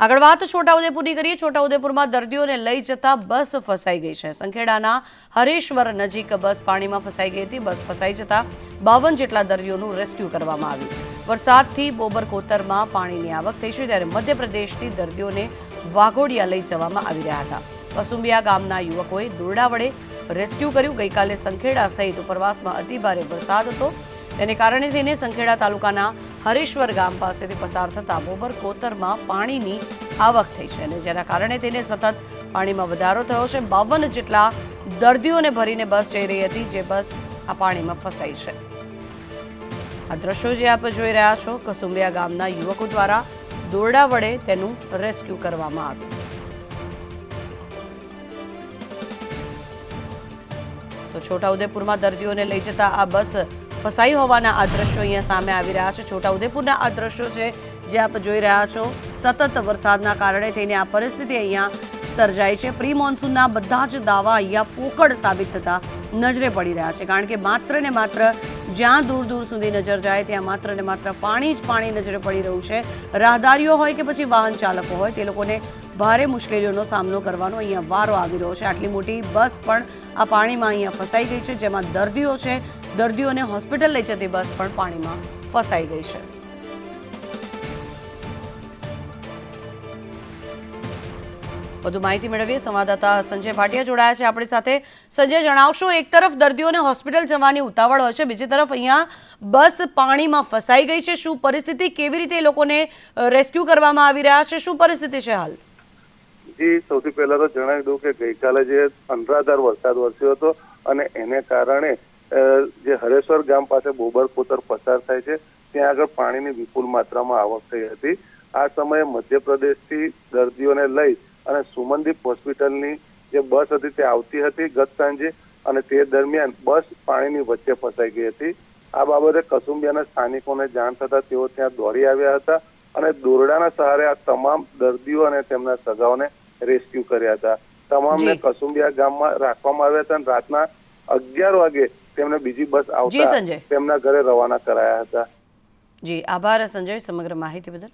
આગળ વાત છોટાઉદેપુરની કરીએ. છોટાઉદેપુરમાં દર્દીઓને લઈ જતા બસ ફસાઈ ગઈ છે. સંખેડાના હરેશ્વર નજીક બસ પાણીમાં ફસાઈ ગઈ હતી. બસ ફસાઈ જતા બાવન જેટલા દર્દીઓનું રેસ્ક્યુ કરવામાં આવ્યું. વરસાદથી બોબર કોતરમાં પાણીની આવક થઈ છે. ત્યારે મધ્યપ્રદેશથી દર્દીઓને વાઘોડિયા લઈ જવામાં આવી રહ્યા હતા. કસુંબિયા ગામના યુવકોએ દોરડા વડે રેસ્ક્યુ કર્યું. ગઈકાલે સંખેડા સહિત ઉપરવાસમાં અતિભારે વરસાદ હતો. તેને કારણે થઈને સંખેડા તાલુકાના હરેશ્વર ગામ પાસેથી પસાર થતા બોબર કોતરમાં પાણીની આવક થઈ છે અને જેના કારણે તેને સતત પાણીમાં વધારો થયો છે. બાવન જેટલા દર્દીઓને ભરીને બસ જઈ રહી હતી જે બસ આ પાણીમાં ફસાઈ છે. આ દ્રશ્યો જે આપ જોઈ રહ્યા છો, કસુંબિયા ગામના યુવકો દ્વારા દોરડા વડે તેનું રેસ્ક્યુ કરવામાં આવ્યું. તો છોટાઉદેપુરમાં દર્દીઓને લઈ જતા આ બસ ફસાઈ હોવાના આ દ્રશ્યો અહીંયા સામે આવી રહ્યા છે. છોટાઉદેપુરના આ દ્રશ્યો છે જે આપ જોઈ રહ્યા છો. સતત વરસાદના કારણે થઈને આ પરિસ્થિતિ અહીંયા સર્જાઈ છે. પ્રી મોન્સૂનના બધા જ દાવા અહીંયા પોકળ સાબિત થતા નજરે પડી રહ્યા છે. કારણ કે માત્ર ને માત્ર જ્યાં દૂર દૂર સુધી નજર જાય ત્યાં માત્ર ને માત્ર પાણી જ પાણી નજરે પડી રહ્યું છે. રાહદારીઓ હોય કે પછી વાહન ચાલકો હોય તે લોકોને ભારે મુશ્કેલીઓનો સામનો કરવાનો અહીંયા વારો આવી રહ્યો છે. આટલી મોટી બસ પણ આ પાણીમાં અહીંયા ફસાઈ ગઈ છે, જેમાં દર્દીઓ છે. દર્દીઓને હોસ્પિટલ લઈ જતી બસ પણ પાણીમાં ફસાઈ ગઈ છે. વધુ માહિતી મેળવીએ. સંવાદદાતા સંજય ભાટિયા જોડાયા છે આપણી સાથે. સંજય, જણાવશો, એક તરફ દર્દીઓને હોસ્પિટલ જવાની ઉતાવળ હોય છે, બીજી તરફ અહીંયા બસ પાણીમાં ફસાઈ ગઈ છે. શું પરિસ્થિતિ, કેવી રીતે લોકોને રેસ્ક્યુ કરવામાં આવી રહ્યા છે? શું પરિસ્થિતિ છે હાલ? જી સૌથી પહેલા તો જણાવી દઉં કે ગઈકાલે જે અનરાધાર વરસાદ વરસ્યો હતો અને એને કારણે જે હરેશ્વર ગામ પાસે બોબર કોતર પસાર થાય છે, ત્યાં આગળ પાણીની વિપુલ માત્રામાં આવક થઈ હતી. આ સમયે મધ્યપ્રદેશથી દર્દીઓને લઈ અને સુમનદીપ હોસ્પિટલની જે બસ હતી તે આવતી હતી ગત સાંજે અને તે દરમિયાન બસ પાણીની વચ્ચે ફસાઈ ગઈ હતી. આ બાબતે કસુંબિયાના સ્થાનિકોને જાણ થતા તેઓ ત્યાં દોડી આવ્યા હતા અને દોરડાના સહારે આ તમામ દર્દીઓ અને તેમના સગાઓને રેસ્ક્યુ કર્યા હતા. તમામને. કસુંબિયા ગામમાં રાખવામાં આવ્યા હતા અને રાતના અગિયાર વાગે તેમને બીજી બસ આવતા તેમના ઘરે રવાના કરાયા હતા. જી આભાર સંજય સમગ્ર માહિતી બદલ.